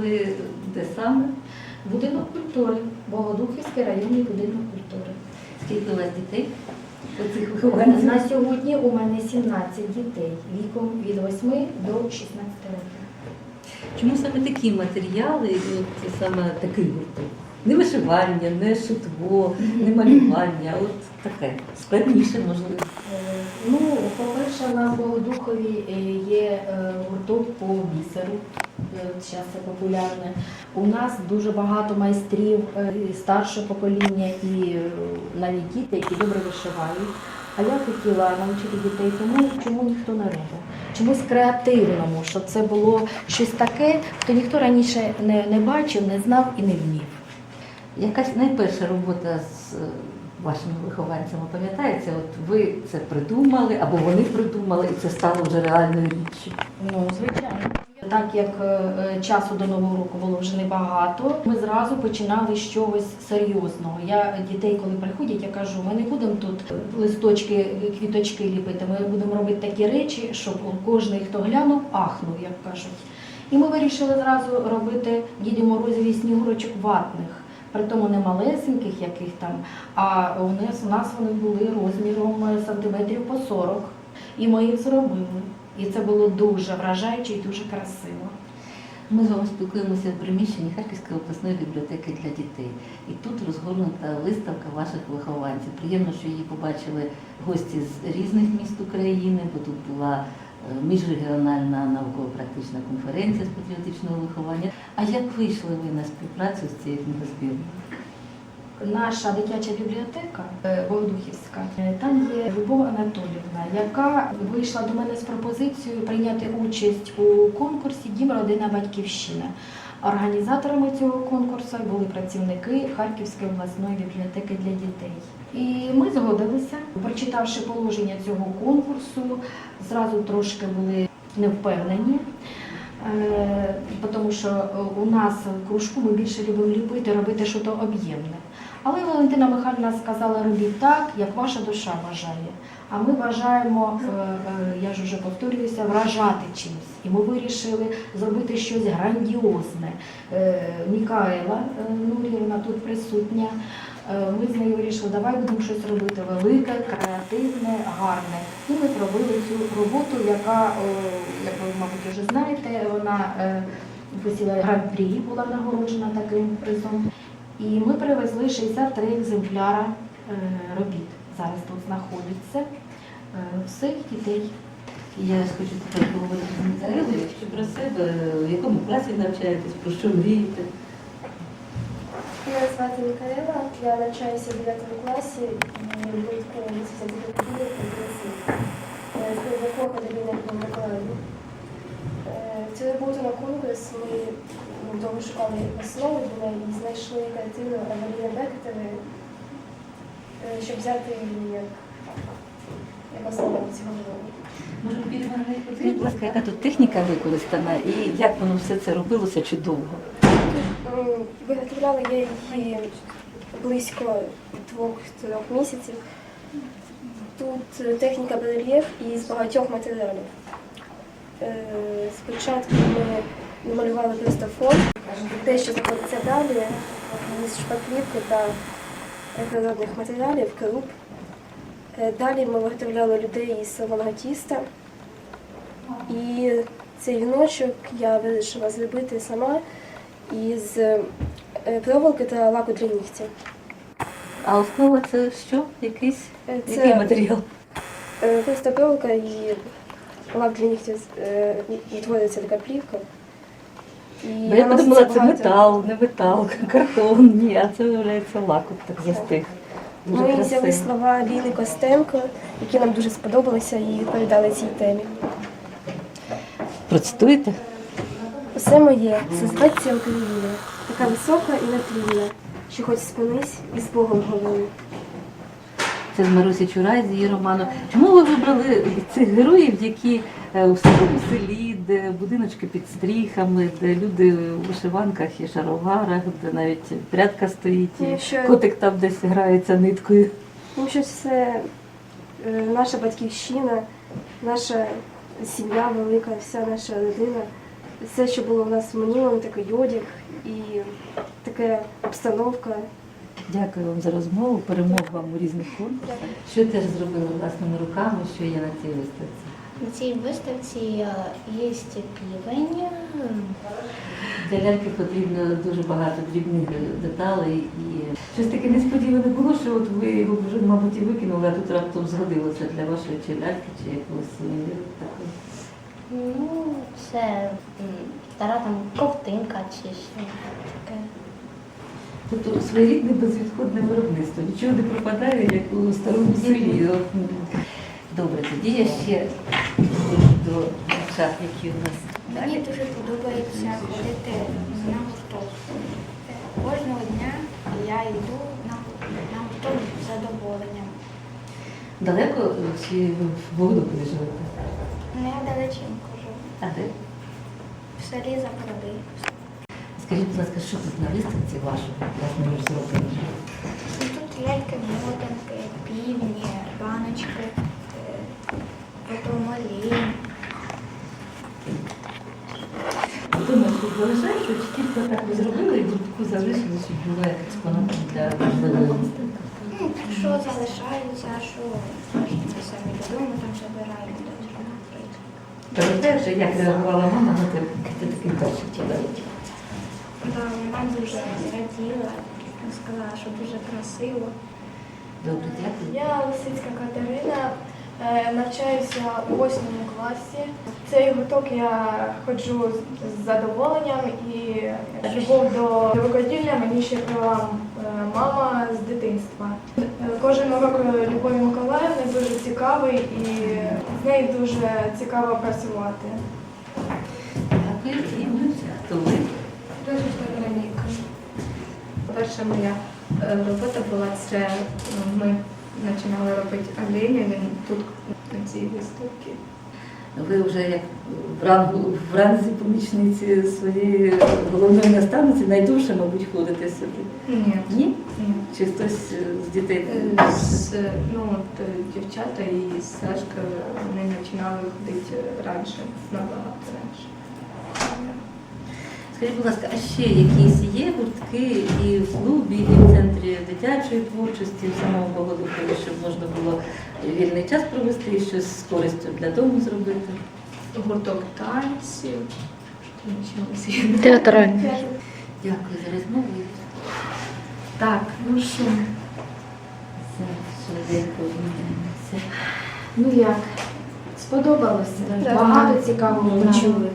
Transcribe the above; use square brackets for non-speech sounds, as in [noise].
Ви де саме? будинок культури, Богодухівський районний будинок культури. Скільки у вас дітей? На сьогодні у мене 17 дітей віком від 8 до 16 років. Чому саме такі матеріали, і от саме такий гурток? Не вишивання, не шитво, не малювання, а от таке складніше можливо. Е, Ну, по-перше, в Богодухові е, є е, гурток по бісеру. Зараз це популярне. У нас дуже багато майстрів е, і старшого покоління і е, навіть діти, які добре вишивають. А я хотіла навчити дітей тому, чому ніхто не робить. Чомусь креативному, щоб це було щось таке, хто ніхто раніше не, не бачив, не знав і не вмів. Якась найперша робота з е, вашими вихованцями пам'ятається? От ви це придумали, або вони придумали, і це стало вже реальною річчю. Ну, звичайно. Так як е, е, часу до нового року було вже небагато, ми зразу починали з чогось серйозного. Я дітей, коли приходять, я кажу, ми не будемо тут листочки, квіточки ліпити. Ми будемо робити такі речі, щоб кожен, хто глянув, ахнув, як кажуть. І ми вирішили зразу робити Діді Морозові снігурочок ватних. Притому не малесеньких яких там, а у нас, у нас вони були розміром е, сантиметрів по 40. І ми їх зробили. І це було дуже вражаюче і дуже красиво. Ми з вами спілкуємося в приміщенні Харківської обласної бібліотеки для дітей. І тут розгорнута виставка ваших вихованців. Приємно, що її побачили гості з різних міст України, бо тут була е, міжрегіональна науково-практична конференція з патріотичного виховання. А як вийшли ви на співпрацю з цією книгозбірною? Наша дитяча бібліотека е, е, там є Любов Анатолівна, яка вийшла до мене з пропозицією прийняти участь у конкурсі Дім Родина Батьківщина. Організаторами цього конкурсу були працівники Харківської обласної бібліотеки для дітей. І ми згодилися, прочитавши положення цього конкурсу, зразу трошки були невпевнені. Е, Тому що у нас в кружку ми більше любимо ліпити, робити щось об'ємне. Але Валентина Михайлівна сказала, робіть так, як ваша душа бажає. А ми бажаємо, е, е, я ж вже повторююся, вражати чимось. І ми вирішили зробити щось грандіозне. Е, Мікаела Нурівна тут присутня. Ми з нею вирішили, давай будемо щось робити велике, креативне, гарне. І ми зробили цю роботу, яка, як ви, мабуть, вже знаєте, вона посіла гран-прі, була нагороджена таким призом. І ми привезли 63 екземпляра е, робіт. Зараз тут знаходяться е, всіх дітей. І я хочу тепер поговорити з Михайлою, про себе, в якому класі навчаєтесь, про що мрієте? Мене звати Микаела, я навчаюся в 9 класі і батько місяця буде поділи з Білбакова Катерина Миколаївна. Е, Цю роботу на конкурс ми ну, довго шукали основи для неї і знайшли картину Евеліни е, щоб взяти її як, як основу цього. Може, Скажіть, будь ласка, яка тут техніка використана і як воно все це робилося чи довго? Виготовляла я її близько двох-трьох місяців. Тут е, техніка барельєф із багатьох матеріалів. Е, Спочатку ми намалювали просто фон, те, що знаходиться далі, із шпаклівки та природних матеріалів, круп. Е, Далі ми виготовляли людей із солоного тіста. І цей віночок я вирішила зробити сама із е, проволоки та лаку для нігтя. А основа це що? Якийсь Е, який матеріал? просто проволока і лак для е, утворюється така плівка. І Бо я наноситься подумала, це багато- метал, не метал, [laughs] картон. Ні, а це виявляється лак, от так застиг. Дуже Ми взяли слова Ліни Костенко, які нам дуже сподобалися і відповідали цій темі. Процитуєте? Усе моє, це зветься Україна, така висока і натлінна, що хоч спинись і з Богом говори. Це з Марусі Чурай, з її роману. Чому ви вибрали цих героїв, які е, у старому селі, де будиночки під стріхами, де люди у вишиванках і шароварах, де навіть прядка стоїть, і Ну, що- котик там десь грається ниткою. Тому що це е, наша батьківщина, наша сім'я велика, вся наша родина. все, що було у нас в минулому, такий одяг і така обстановка. Дякую вам за розмову, перемог вам у різних конкурсах. Що теж зробили власними руками, що є на цій виставці? На цій виставці е, є півень, Для ляльки потрібно дуже багато дрібних деталей і щось таке несподіване було, що от ви його вже, мабуть, і викинули, а тут раптом згодилося для вашої чи ляльки, чи якогось сувеніру такого. ну, це стара там ковтинка чи ще таке. Тобто своєрідне безвідходне виробництво. Нічого не пропадає, як у старому селі. Добре, тоді я ще до дівчат, які у нас. Мені дуже подобається ходити на гурток. Кожного дня я йду на, на гурток з задоволенням. Далеко чи в Богодухові живете? Недалеченько живу. А де? В селі Запороди. Скажіть, будь ласка, що тут на виставці вашого власне зроблено? І Тут ляльки, мотанки, півні, баночки, е, потім олень. Думаю, тут залишається, чи тільки так ви зробили і таку залишили, щоб було як експонатом для виставки? Ну, що залишаються, а що ми самі додому там забираємо. наприклад. Пам'ятаєш, як реагувала мама на те, дуже раділа, сказала, що дуже красиво. Добре, дякую. Я Лисицька Катерина, е, навчаюся у восьмому класі. Цей гурток я ходжу з- задоволенням і любов до рукоділля мені ще привела е, мама з дитинства. Е, Кожен урок Любові Миколаївни дуже цікавий і з нею дуже цікаво працювати. Дякую. І Перша моя е, робота була це, ну, ми починали робити оленя, він тут на цій виставці. Ви вже як в рангу в ранзі помічниці своєї головної наставниці найдовше, мабуть, ходите сюди. Ні. Ні? Ні. Чи хтось е, з дітей? Е, З, ну, от, е, дівчата і Сашка вони починали ходити раніше, набагато раніше. Скажіть, будь ласка, а ще якісь є гуртки і в клубі, і в центрі дитячої творчості в самому Богодухові, щоб можна було вільний час провести і щось з користю для дому зробити? Гурток танців. Театральний. Дякую за розмову. Так, ну що, Все, швиденько обміняємося. ну як? Сподобалося? Так. Багато цікавого Да. почули.